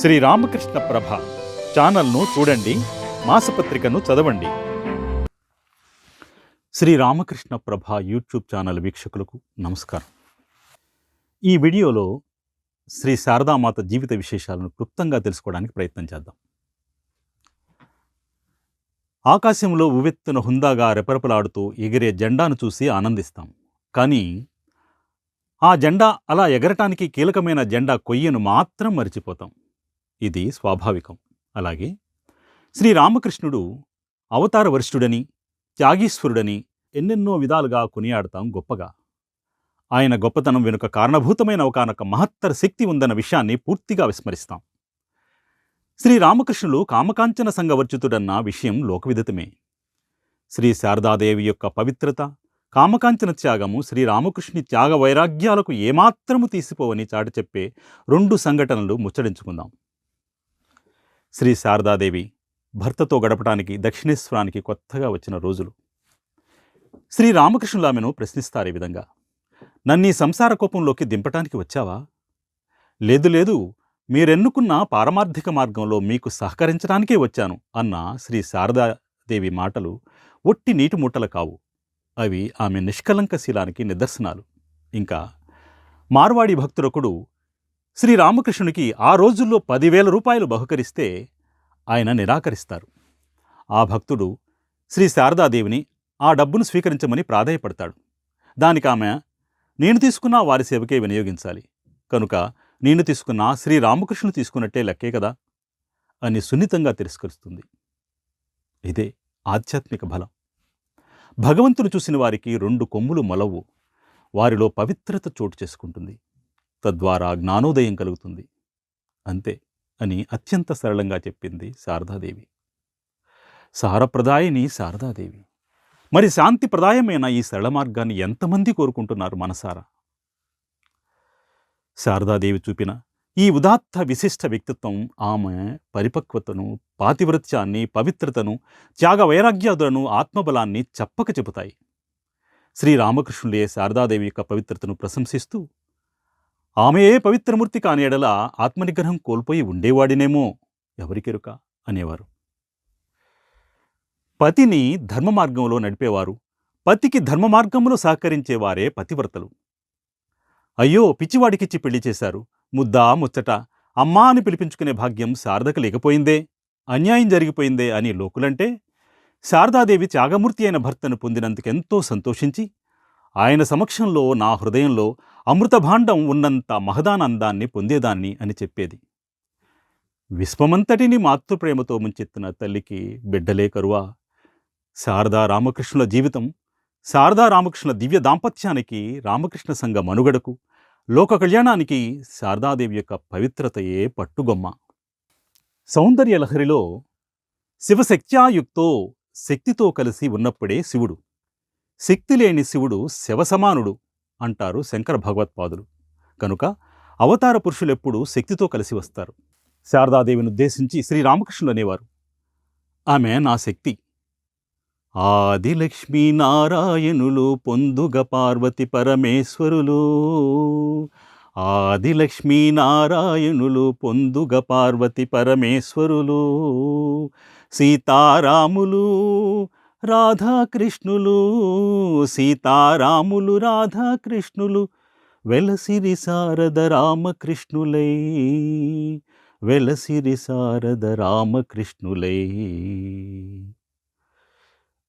శ్రీ రామకృష్ణ ప్రభ ఛానల్ను చూడండి మాసపత్రికను చదవండి. శ్రీ రామకృష్ణ ప్రభ యూట్యూబ్ ఛానల్ వీక్షకులకు నమస్కారం. ఈ వీడియోలో శ్రీ శారదామాత జీవిత విశేషాలను క్లుప్తంగా తెలుసుకోవడానికి ప్రయత్నం చేద్దాం. ఆకాశంలో ఉవెత్తున హుందాగా రెపరెపలాడుతూ ఎగిరే జెండాను చూసి ఆనందిస్తాం. కానీ ఆ జెండా అలా ఎగరటానికి కీలకమైన జెండా కొయ్యను మాత్రం మరిచిపోతాం. ఇది స్వాభావికం. అలాగే శ్రీరామకృష్ణుడు అవతార వరిష్ఠుడని త్యాగీశ్వరుడని ఎన్నెన్నో విధాలుగా కొనియాడతాం గొప్పగా. ఆయన గొప్పతనం వెనుక కారణభూతమైన ఒకనొక మహత్తర శక్తి ఉందన్న విషయాన్ని పూర్తిగా విస్మరిస్తాం. శ్రీరామకృష్ణులు కామకాంచన సంఘవర్జితుడన్న విషయం లోకవిదితమే. శ్రీ శారదాదేవి యొక్క పవిత్రత కామకాంచన త్యాగము శ్రీరామకృష్ణుని త్యాగ వైరాగ్యాలకు ఏమాత్రము తీసిపోవని చాటి చెప్పే రెండు సంఘటనలు ముచ్చడించుకుందాం శ్రీ శారదాదేవి భర్తతో గడపడానికి దక్షిణేశ్వరానికి కొత్తగా వచ్చిన రోజులు. శ్రీ రామకృష్ణులు ఆమెను ప్రశ్నిస్తారు ఈ విధంగా. నన్ను ఈ సంసార కోపంలోకి దింపటానికి వచ్చావా? లేదు లేదు మీరెన్నుకున్న పారమార్థిక మార్గంలో మీకు సహకరించడానికే వచ్చాను అన్న శ్రీ శారదాదేవి మాటలు ఒట్టి నీటి మూటలు కావు. అవి ఆమె నిష్కలంక శీలానికి నిదర్శనాలు. ఇంకా మార్వాడి భక్తురొకడు శ్రీరామకృష్ణునికి ఆ రోజుల్లో పదివేల రూపాయలు బహుకరిస్తే ఆయన నిరాకరిస్తారు. ఆ భక్తుడు శ్రీ శారదాదేవిని ఆ డబ్బును స్వీకరించమని ప్రాధాయపడతాడు. దానికి ఆమె నేను తీసుకున్న వారి సేవకే వినియోగించాలి. కనుక నేను తీసుకున్న శ్రీరామకృష్ణుడు తీసుకున్నట్టే లెక్కే కదా అని సున్నితంగా తిరస్కరిస్తుంది. ఇదే ఆధ్యాత్మిక బలం. భగవంతుని చూసిన వారికి రెండు కొమ్ములు మొలవు. వారిలో పవిత్రత చోటు చేసుకుంటుంది. తద్వారా జ్ఞానోదయం కలుగుతుంది. అంతే అని అత్యంత సరళంగా చెప్పింది శారదాదేవి. సారప్రదాయిని శారదాదేవి. మరి శాంతి ప్రదాయమైన ఈ సరళ మార్గాన్ని ఎంతమంది కోరుకుంటున్నారు మనసారా? శారదాదేవి చూపిన ఈ ఉదాత్త విశిష్ట వ్యక్తిత్వం ఆమె పరిపక్వతను పాతివృత్యాన్ని పవిత్రతను త్యాగ వైరాగ్యాదులను ఆత్మబలాన్ని చెప్పక చెబుతాయి. శ్రీరామకృష్ణులే శారదాదేవి యొక్క పవిత్రతను ప్రశంసిస్తూ ఆమెయే పవిత్రమూర్తి కాని ఆత్మనిగ్రహం కోల్పోయి ఉండేవాడినేమో ఎవరికెరుక? అనేవారు. పతిని ధర్మ మార్గంలో నడిపేవారు. పతికి ధర్మ మార్గంలో సహకరించేవారే పతివ్రతలు. అయ్యో పిచ్చివాడికిచ్చి పెళ్ళి చేశారు. ముద్దా ముచ్చట. అమ్మా అని పిలిపించుకునే భాగ్యం శారదకు లేకపోయిందే? అన్యాయం జరిగిపోయిందే అని లోకులంటే శారదాదేవి త్యాగమూర్తి అయిన భర్తను పొందినందుకెంతో సంతోషించి ఆయన సమక్షంలో నా హృదయంలో అమృతభాండం ఉన్నంత మహదానందాన్ని పొందేదాన్ని అని చెప్పేది. విశ్వమంతటిని మాతృప్రేమతో ముంచెత్తిన తల్లికి బిడ్డలే కరువా. శారదా రామకృష్ణుల జీవితం శారదా రామకృష్ణుల దివ్య దాంపత్యానికి రామకృష్ణ సంఘ మనుగడకు లోక కళ్యాణానికి శారదాదేవి యొక్క పవిత్రతయే పట్టుగొమ్మ. సౌందర్య లహరిలో శివశక్త్యాయుక్తో శక్తితో కలిసి ఉన్నప్పుడే శివుడు. శక్తి లేని శివుడు శివసమానుడు అంటారు శంకర భగవత్పాదులు. కనుక అవతార పురుషులెప్పుడు శక్తితో కలిసి వస్తారు. శారదాదేవిని ఉద్దేశించి శ్రీరామకృష్ణులు అనేవారు. ఆమె నా శక్తి. ఆదిలక్ష్మీ నారాయణులు పొందుగ పార్వతి పరమేశ్వరులు. ఆది నారాయణులు పొందుగ పార్వతి పరమేశ్వరులు. సీతారాములు రాధాకృష్ణులు సీతారాములు రాధాకృష్ణులు వెలసిరి సారద రామకృష్ణులై వెలసిరి సారద రామకృష్ణులై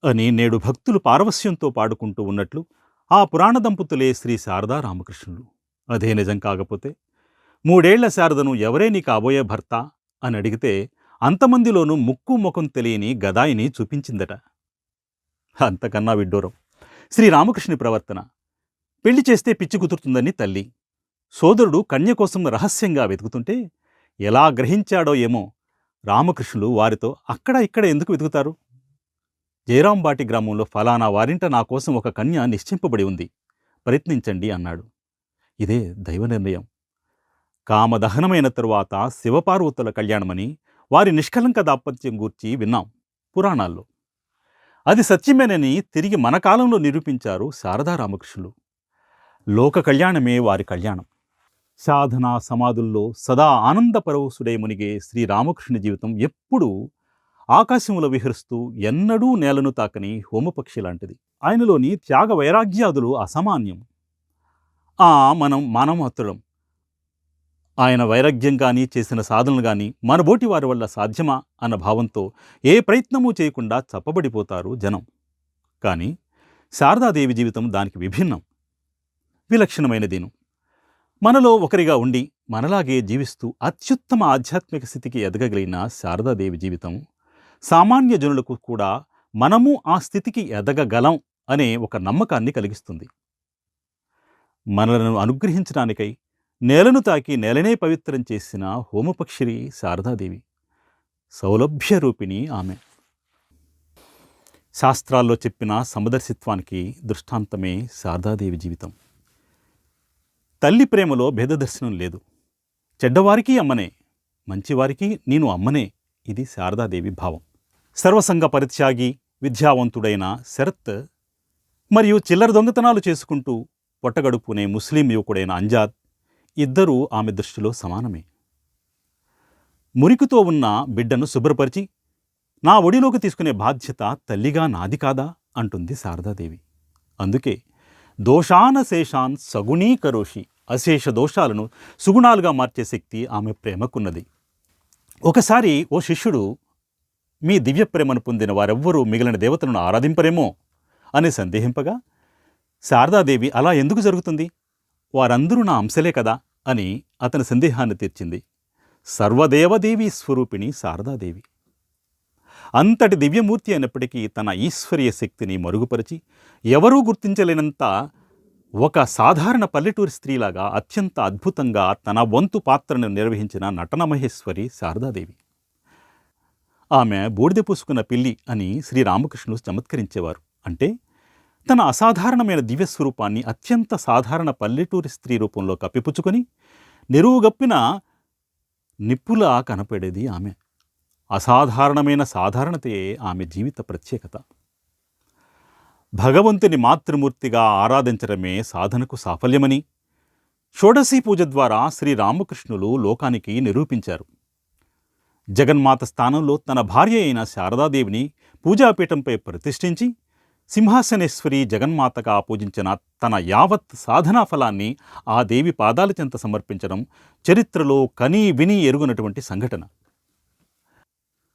అని నేడు భక్తులు పారవస్యంతో పాడుకుంటూ ఉన్నట్లు ఆ పురాణ దంపతులే శ్రీ శారదా రామకృష్ణులు. అదే నిజం కాకపోతే మూడేళ్ళ శారదను ఎవరే నీ కాబోయే భర్త? అని అడిగితే అంతమందిలోనూ ముక్కు ముఖం తెలియని గదాయిని చూపించిందట. అంతకన్నా విడ్డూరం. శ్రీరామకృష్ణుని ప్రవర్తన. పెళ్ళి చేస్తే పిచ్చి కుదురుతుందని తల్లి. సోదరుడు కన్య కోసం రహస్యంగా వెతుకుతుంటే ఎలా గ్రహించాడో ఏమో రామకృష్ణులు వారితో అక్కడ ఇక్కడ ఎందుకు వెతుకుతారు? జయరాంబాటి గ్రామంలో ఫలానా వారింట నా కోసం ఒక కన్య నిశ్చింపబడి ఉంది. ప్రయత్నించండి అన్నాడు. ఇదే దైవ నిర్ణయం. కామదహనమైన తరువాత శివపార్వతుల కళ్యాణమని వారి నిష్కలంక దాంపత్యం గూర్చి విన్నాం పురాణాల్లో. అది సత్యమేనని తిరిగి మన కాలంలో నిరూపించారు శారదా రామకృష్ణులు. లోక కళ్యాణమే వారి కళ్యాణం. సాధన సమాధుల్లో సదా ఆనందపరవశుడై మునిగే శ్రీరామకృష్ణ జీవితం ఎప్పుడూ ఆకాశంలో విహరిస్తూ ఎన్నడూ నేలను తాకని హోమపక్షి లాంటిది. ఆయనలోని త్యాగ వైరాగ్యాదులు అసామాన్యం. ఆ మనం మానవమాత్రులం ఆయన వైరాగ్యం కానీ చేసిన సాధనలు కానీ మనబోటి వారి వల్ల సాధ్యమా అన్న భావంతో ఏ ప్రయత్నమూ చేయకుండా చప్పబడిపోతారు జనం. కానీ శారదాదేవి జీవితం దానికి విభిన్నం. విలక్షణమైనదేను. మనలో ఒకరిగా ఉండి మనలాగే జీవిస్తూ అత్యుత్తమ ఆధ్యాత్మిక స్థితికి ఎదగగలిగిన శారదాదేవి జీవితం సామాన్య జనులకు కూడా మనము ఆ స్థితికి ఎదగగలం అనే ఒక నమ్మకాన్ని కలిగిస్తుంది. మనలను అనుగ్రహించడానికై నేలను తాకి నేలనే పవిత్రం చేసిన హోమపక్షిరి శారదాదేవి. సౌలభ్య రూపిణి ఆమె. శాస్త్రాల్లో చెప్పిన సమదర్శిత్వానికి దృష్టాంతమే శారదాదేవి జీవితం. తల్లి ప్రేమలో భేదదర్శనం లేదు. చెడ్డవారికి అమ్మనే మంచివారికి నేను అమ్మనే ఇది శారదాదేవి భావం. సర్వసంగ పరిత్యాగి విద్యావంతుడైన శరత్ మరియు చిల్లర దొంగతనాలు చేసుకుంటూ పొట్టగడుపునే ముస్లిం యువకుడైన అంజాద్ ఇద్దరూ ఆమె దృష్టిలో సమానమే. మురికితో ఉన్న బిడ్డను శుభ్రపరిచి నా ఒడిలోకి తీసుకునే బాధ్యత తల్లిగా నాది కాదా? అంటుంది శారదాదేవి. అందుకే దోషాన శేషాన్ సగుణీకరోషి అశేష దోషాలను సుగుణాలుగా మార్చే శక్తి ఆమె ప్రేమకున్నది. ఒకసారి ఓ శిష్యుడు మీ దివ్య ప్రేమను పొందిన వారెవ్వరూ మిగిలిన దేవతలను ఆరాధింపరేమో? అని సందేహింపగా శారదాదేవి అలా ఎందుకు జరుగుతుంది? వారందరూ నా అంశలే కదా అని అతని సందేహాన్ని తీర్చింది. సర్వదేవదేవి స్వరూపిణి శారదాదేవి. అంతటి దివ్యమూర్తి అయినప్పటికీ తన ఈశ్వరీయ శక్తిని మరుగుపరిచి ఎవరూ గుర్తించలేనంత ఒక సాధారణ పల్లెటూరి స్త్రీలాగా అత్యంత అద్భుతంగా తన వంతు పాత్రను నిర్వహించిన నటన మహేశ్వరి శారదాదేవి. ఆమె బూడిద పూసుకున్న పిల్లి అని శ్రీరామకృష్ణులు చమత్కరించేవారు. అంటే తన అసాధారణమైన దివ్య స్వరూపాన్ని అత్యంత సాధారణ పల్లెటూరి స్త్రీ రూపంలో కప్పిపుచ్చుకొని నిరువుగప్పిన నిప్పులా కనపడేది ఆమె. అసాధారణమైన సాధారణతే ఆమె జీవిత ప్రత్యేకత. భగవంతుని మాతృమూర్తిగా ఆరాధించడమే సాధనకు సాఫల్యమని షోడశీ పూజ ద్వారా శ్రీరామకృష్ణులు లోకానికి నిరూపించారు. జగన్మాత స్థానంలో తన భార్య అయిన శారదాదేవిని పూజాపీఠంపై ప్రతిష్ఠించి సింహాసనేశ్వరి జగన్మాతగా పూజించిన తన యావత్ సాధనా ఫలాన్ని ఆ దేవి పాదాల చెంత సమర్పించడం చరిత్రలో కనీ విని ఎరుగునటువంటి సంఘటన.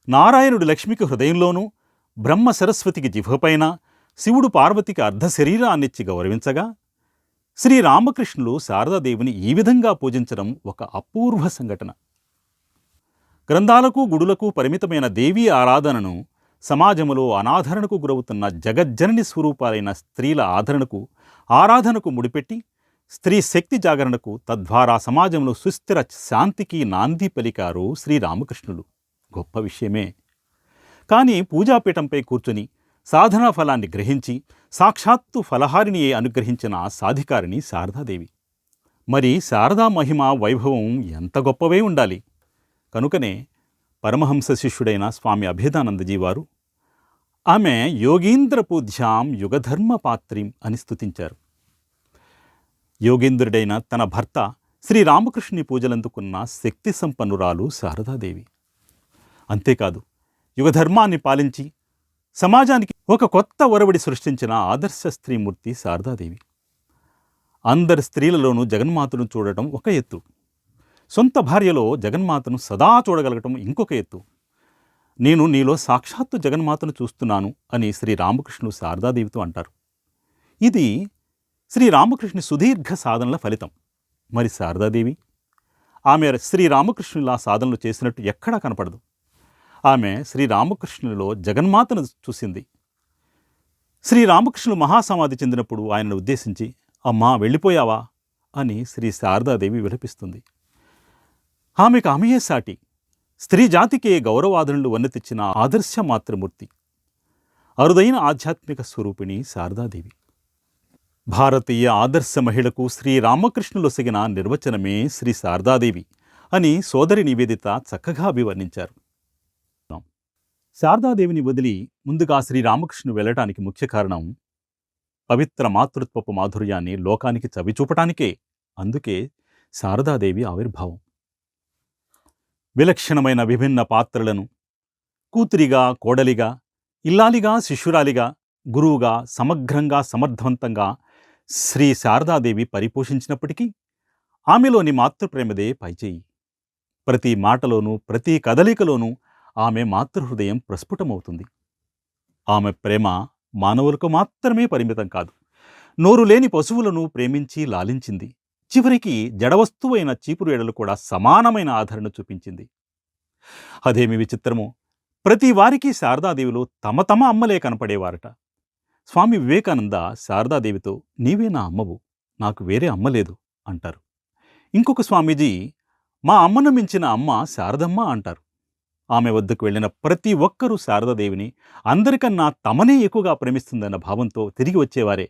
నారాయణుడు లక్ష్మికి హృదయంలోనూ బ్రహ్మ సరస్వతికి జిహ్వపైన శివుడు పార్వతికి అర్ధ శరీరాన్నిచ్చి గౌరవించగా శ్రీరామకృష్ణులు శారదాదేవిని ఈ విధంగా పూజించడం ఒక అపూర్వ సంఘటన. గ్రంథాలకు గుడులకు పరిమితమైన దేవీ ఆరాధనను సమాజములో అనాదరణకు గురవుతున్న జగజ్జనని స్వరూపాలైన స్త్రీల ఆదరణకు ఆరాధనకు ముడిపెట్టి స్త్రీ శక్తి జాగరణకు తద్వారా సమాజంలో సుస్థిర శాంతికి నాంది పలికారు శ్రీరామకృష్ణులు గొప్ప విషయమే. కానీ పూజాపీఠంపై కూర్చుని సాధనా ఫలాన్ని గ్రహించి సాక్షాత్తు ఫలహారిని అనుగ్రహించిన సాధికారిణి శారదాదేవి. మరి శారదా మహిమ వైభవం ఎంత గొప్పవే ఉండాలి? కనుకనే పరమహంస శిష్యుడైన స్వామి అభేదానందజీ వారు ఆమె యోగీంద్ర పూజ్యాం యుగధర్మ పాత్రిం అని స్తుతించారు. యోగేంద్రుడైన తన భర్త శ్రీరామకృష్ణుని పూజలందుకున్న శక్తి సంపన్నురాలు శారదాదేవి. అంతేకాదు యుగధర్మాన్ని పాలించి సమాజానికి ఒక కొత్త ఒరవడి సృష్టించిన ఆదర్శ స్త్రీమూర్తి శారదాదేవి. అందరి స్త్రీలలోనూ జగన్మాతను చూడటం ఒక ఎత్తు. సొంత భార్యలో జగన్మాతను సదా చూడగలగటం ఇంకొక ఎత్తు. నేను నీలో సాక్షాత్తు జగన్మాతను చూస్తున్నాను అని శ్రీరామకృష్ణుడు శారదాదేవితో అంటారు. ఇది శ్రీరామకృష్ణుని సుదీర్ఘ సాధనల ఫలితం. మరి శారదాదేవి? ఆమె శ్రీరామకృష్ణులా సాధనలు చేసినట్టు ఎక్కడా కనపడదు. ఆమె శ్రీరామకృష్ణునిలో జగన్మాతను చూసింది. శ్రీరామకృష్ణుడు మహాసమాధి చెందినప్పుడు ఆయనను ఉద్దేశించి అమ్మా వెళ్ళిపోయావా? అని శ్రీ శారదాదేవి విలపిస్తుంది. ఆమెకు ఆమెయే సాటి స్త్రీ జాతికే గౌరవాదనులు వన్నెతెచ్చిన ఆదర్శ మాతృమూర్తి అరుదైన ఆధ్యాత్మిక స్వరూపిణి శారదాదేవి. భారతీయ ఆదర్శ మహిళకు శ్రీ రామకృష్ణులొసగిన నిర్వచనమే శ్రీ శారదాదేవి అని సోదరి నివేదిత చక్కగా అభివర్ణించారు. శారదాదేవిని వదిలి ముందుగా శ్రీరామకృష్ణు వెళ్ళటానికి ముఖ్య కారణం పవిత్ర మాతృత్వపు మాధుర్యాన్ని లోకానికి చవిచూపటానికే. అందుకే శారదాదేవి ఆవిర్భావం. విలక్షణమైన విభిన్న పాత్రలను. కూతురిగా కోడలిగా ఇల్లాలిగా శిష్యురాలిగా గురువుగా సమగ్రంగా సమర్థవంతంగా శ్రీ శారదాదేవి పరిపోషించినప్పటికీ ఆమెలోని మాతృప్రేమదే పైచేయి. ప్రతి మాటలోనూ ప్రతి కదలికలోనూ ఆమె మాతృహృదయం ప్రస్ఫుటమవుతుంది. ఆమె ప్రేమ మానవులకు మాత్రమే పరిమితం కాదు. నోరు లేని పశువులను ప్రేమించి లాలించింది. చివరికి జడవస్తువైన చీపురు ఎడలు కూడా సమానమైన ఆదరణ చూపించింది. అదేమి విచిత్రమో ప్రతి వారికి శారదాదేవిలో తమ తమ అమ్మలే కనపడేవారట. స్వామి వివేకానంద శారదాదేవితో నీవే నా అమ్మవు నాకు వేరే అమ్మ లేదు అంటారు. ఇంకొక స్వామీజీ మా అమ్మను మించిన అమ్మ శారదమ్మ అంటారు. ఆమె వద్దకు వెళ్ళిన ప్రతి ఒక్కరూ శారదాదేవిని అందరికన్నా తమనే ఎక్కువగా ప్రేమిస్తుందన్న భావంతో తిరిగి వచ్చేవారే.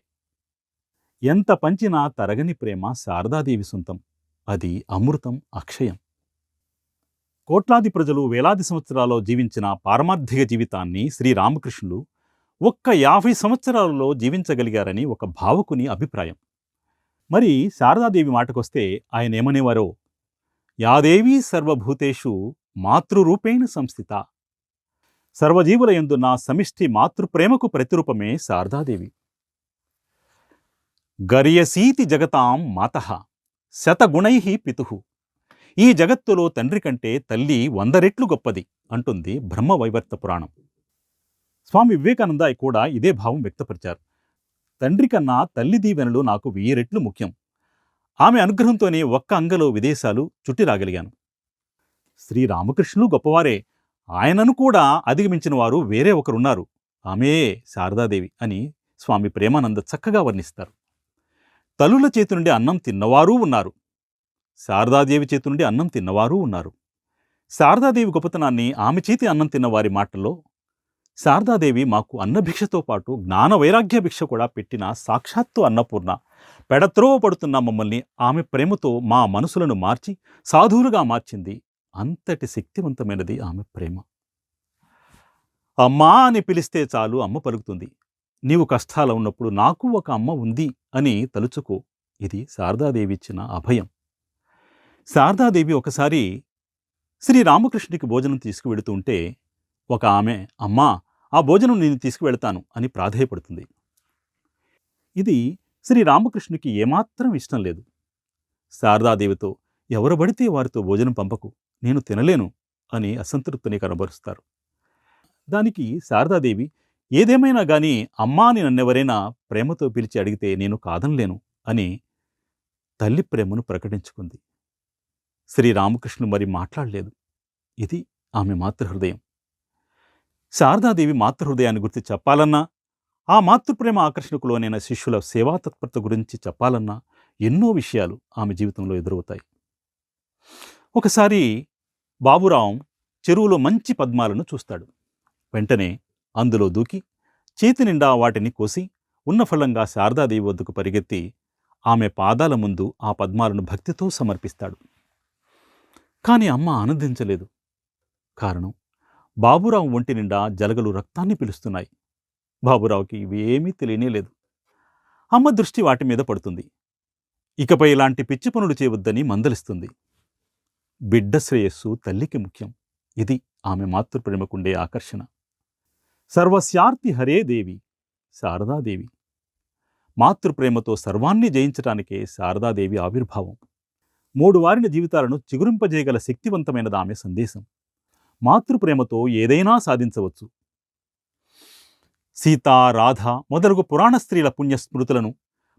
ఎంత పంచినా తరగని ప్రేమ శారదాదేవి సొంతం. అది అమృతం అక్షయం. కోట్లాది ప్రజలు వేలాది సంవత్సరాల్లో జీవించిన పారమార్థిక జీవితాన్ని శ్రీరామకృష్ణులు ఒక్క యాభై సంవత్సరాలలో జీవించగలిగారని ఒక భావకుని అభిప్రాయం. మరి శారదాదేవి మాటకొస్తే ఆయన ఏమనేవారో? యాదేవి సర్వభూతేషు మాతృరూపేణ సంస్థిత. సర్వజీవుల ఎందున్న సమిష్టి మాతృప్రేమకు ప్రతిరూపమే శారదాదేవి. గర్యసీతి జగతాం మాతః శతగుణై పితు. ఈ జగత్తులో తండ్రి కంటే తల్లి వంద రెట్లు గొప్పది అంటుంది బ్రహ్మవైవర్త పురాణం. స్వామి వివేకానంద కూడా ఇదే భావం వ్యక్తపరిచారు. తండ్రి కన్నా తల్లి దీవెనలు నాకు వెయ్యి రెట్లు ముఖ్యం. ఆమె అనుగ్రహంతోనే ఒక్క అంగలో విదేశాలు చుట్టి రాగలిగాను శ్రీరామకృష్ణులు గొప్పవారే. ఆయనను కూడా అధిగమించిన వారు వేరే ఒకరున్నారు. ఆమె శారదాదేవి అని స్వామి ప్రేమానంద చక్కగా వర్ణిస్తారు. తల్లుల చేతి నుండి అన్నం తిన్నవారూ ఉన్నారు. శారదాదేవి చేతి నుండి అన్నం తిన్నవారూ ఉన్నారు. శారదాదేవి గొప్పతనాన్ని ఆమె చేతి అన్నం తిన్నవారి మాటల్లో శారదాదేవి మాకు అన్నభిక్షతో పాటు జ్ఞాన వైరాగ్య భిక్ష కూడా పెట్టిన సాక్షాత్తు అన్నపూర్ణ. పెడత్రోవ పడుతున్న మమ్మల్ని ఆమె ప్రేమతో మా మనసులను మార్చి సాధువులుగా మార్చింది. అంతటి శక్తివంతమైనది ఆమె ప్రేమ. అమ్మా అని పిలిస్తే చాలు అమ్మ పలుకుతుంది. నీవు కష్టాలు ఉన్నప్పుడు నాకు ఒక అమ్మ ఉంది అని తలుచుకో. ఇది శారదాదేవి ఇచ్చిన అభయం. శారదాదేవి ఒకసారి శ్రీరామకృష్ణుడికి భోజనం తీసుకువెడుతూ ఉంటే ఒక ఆమె అమ్మా ఆ భోజనం నేను తీసుకువెళ్తాను అని ప్రాధేయపడుతుంది. ఇది శ్రీ రామకృష్ణునికి ఏమాత్రం ఇష్టం లేదు. శారదాదేవితో ఎవరు పడితే వారితో భోజనం పంపకు నేను తినలేను అని అసంతృప్తిని కనబరుస్తారు. దానికి శారదాదేవి ఏదేమైనా గాని అమ్మా అని నన్నెవరైనా ప్రేమతో పిలిచి అడిగితే నేను కాదనలేను అని తల్లి ప్రేమను ప్రకటించుకుంది. శ్రీరామకృష్ణుడు మరి మాట్లాడలేదు. ఇది ఆమె మాతృహృదయం. శారదాదేవి మాతృహృదయాన్ని గురించి చెప్పాలన్నా ఆ మాతృప్రేమ ఆకర్షణకు లోనైన శిష్యుల సేవా తత్పరత గురించి చెప్పాలన్నా ఎన్నో విషయాలు ఆమె జీవితంలో ఎదురవుతాయి. ఒకసారి బాబురాం చెరువులో మంచి పద్మాలను చూస్తాడు. వెంటనే అందులో దూకి చేతి నిండా వాటిని కోసి ఉన్న ఫలంగా శారదాదేవి వద్దకు పరిగెత్తి ఆమె పాదాల ముందు ఆ పద్మాలను భక్తితో సమర్పిస్తాడు. కాని అమ్మ ఆనందించలేదు. కారణం బాబురావు ఒంటి నిండా జలగలు రక్తాన్ని పిలుస్తున్నాయి. బాబురావుకి ఇవి ఏమీ తెలియనేలేదు అమ్మ దృష్టి వాటి మీద పడుతుంది. ఇకపై ఇలాంటి పిచ్చి పనులు చేయవద్దని మందలిస్తుంది. బిడ్డ శ్రేయస్సు తల్లికి ముఖ్యం. ఇది ఆమె మాతృప్రేమకుండే ఆకర్షణ. సర్వస్యార్తి హరే దేవి శారదాదేవి మాతృప్రేమతో సర్వాన్ని జయించటానికే శారదాదేవి ఆవిర్భావం. మూడు వారిన జీవితాలను చిగురింపజేయగల శక్తివంతమైనది ఆమె సందేశం. మాతృప్రేమతో ఏదైనా సాధించవచ్చు. సీత రాధ మొదలగు పురాణ స్త్రీల పుణ్యస్మృతులను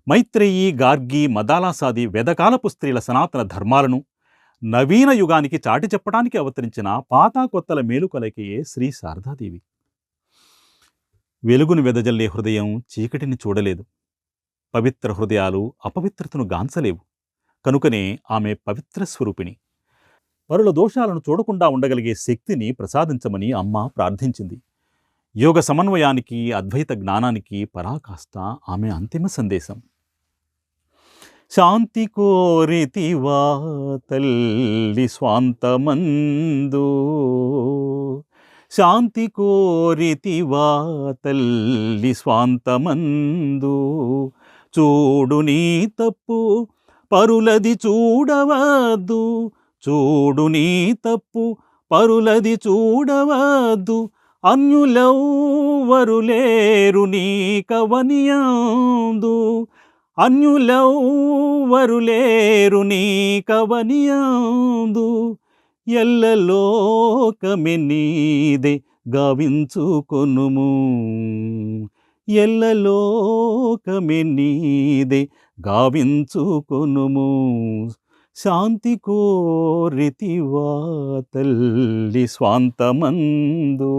మైత్రేయి గార్గి మదాలాసాది వెదకాలపు స్త్రీల సనాతన ధర్మాలను నవీన యుగానికి చాటి చెప్పడానికి అవతరించిన పాతా కొత్తల మేలుకొలకియే శ్రీ శారదాదేవి వెలుగును వెదజల్లే హృదయం చీకటిని చూడలేదు. పవిత్ర హృదయాలు అపవిత్రతను గాంచలేవు. కనుకనే ఆమె పవిత్ర స్వరూపిణి. పరుల దోషాలను చూడకుండా ఉండగలిగే శక్తిని ప్రసాదించమని అమ్మ ప్రార్థించింది. యోగ సమన్వయానికి అద్వైత జ్ఞానానికి పరాకాష్ట ఆమె అంతిమ సందేశం. శాంతి కోరితివా తల్లి స్వాంతమందు శాంతి కోరితివా తల్లి స్వాంతమందు. చూడు నీ తప్పు పరులది చూడవద్దు. చూడు నీ తప్పు పరులది చూడవద్దు. అన్యులవ్వరు లేరు నీ కవనియందు. అన్యులవ్వరు లేరు నీ కవనియందు. ఎల్లలోకమె నీదే గావించుకొనుము. ఎల్లలోకమె నీదే గావించుకొనుము. శాంతి కోరితివా తల్లి స్వాంతమందు.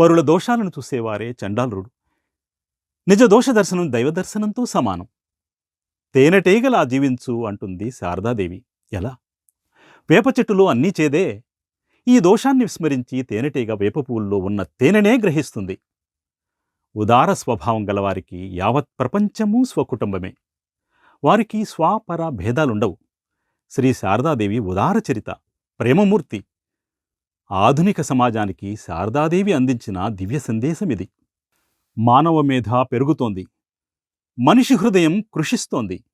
పరుల దోషాలను చూసేవారే చండాలురుడు నిజ దోష దర్శనం దైవ దర్శనంతో సమానం. తేనెటీగలా జీవించు అంటుంది శారదాదేవి. ఎలా? వేప చెట్టులో అన్నీ చేదే. ఈ దోషాన్ని విస్మరించి తేనెటీగ వేప పువ్వుల్లో ఉన్న తేనెనే గ్రహిస్తుంది. ఉదార స్వభావం గలవారికి యావత్ ప్రపంచమూ స్వకుటుంబమే. వారికి స్వాపర భేదాలుండవు. శ్రీ శారదాదేవి ఉదార చరిత ప్రేమమూర్తి. ఆధునిక సమాజానికి శారదాదేవి అందించిన దివ్య సందేశమిది. మానవ మేధ పెరుగుతోంది. మనిషి హృదయం కృషిస్తోంది.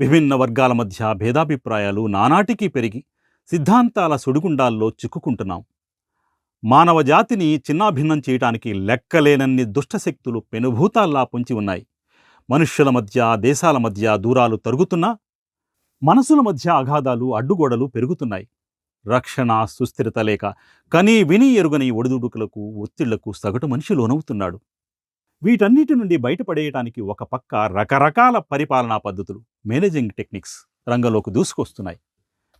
విభిన్న వర్గాల మధ్య భేదాభిప్రాయాలు నానాటికీ పెరిగి సిద్ధాంతాల సుడిగుండాల్లో చిక్కుకుంటున్నాం. మానవ జాతిని చిన్నాభిన్నం చేయటానికి లెక్కలేనన్ని దుష్టశక్తులు పెనుభూతాల్లా పొంచి ఉన్నాయి. మనుష్యుల మధ్య దేశాల మధ్య దూరాలు తరుగుతున్నా మనసుల మధ్య అగాధాలు అడ్డుగోడలు పెరుగుతున్నాయి. రక్షణ సుస్థిరత లేక కనీ విని ఎరుగని ఒడిదుడుకులకు ఒత్తిళ్ళకు సగటు మనిషి లోనవుతున్నాడు. వీటన్నిటి నుండి బయటపడేయటానికి ఒక పక్క రకరకాల పరిపాలనా పద్ధతులు మేనేజింగ్ టెక్నిక్స్ రంగంలోకి దూసుకొస్తున్నాయి.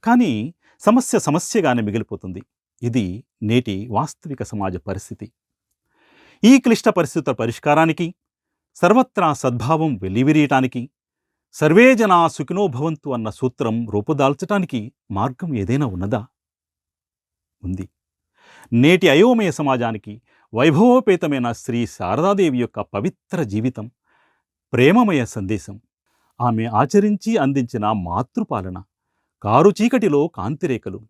కానీ సమస్య సమస్యగానే మిగిలిపోతుంది. ఇది నేటి వాస్తవిక సమాజ పరిస్థితి. ఈ క్లిష్ట పరిస్థితుల పరిష్కారానికి సర్వత్రా సద్భావం వెల్లివిరియటానికి సర్వే జనా సుఖినోభవంతు అన్న సూత్రం రూపుదాల్చటానికి మార్గం ఏదైనా ఉన్నదా? ఉంది. నేటి అయోమయ సమాజానికి వైభవోపేతమైన శ్రీ శారదాదేవి యొక్క పవిత్ర జీవితం ప్రేమమయ సందేశం. ఆమె ఆచరించి అందించిన మాతృపాలన. కారు చీకటిలో కాంతిరేఖలు.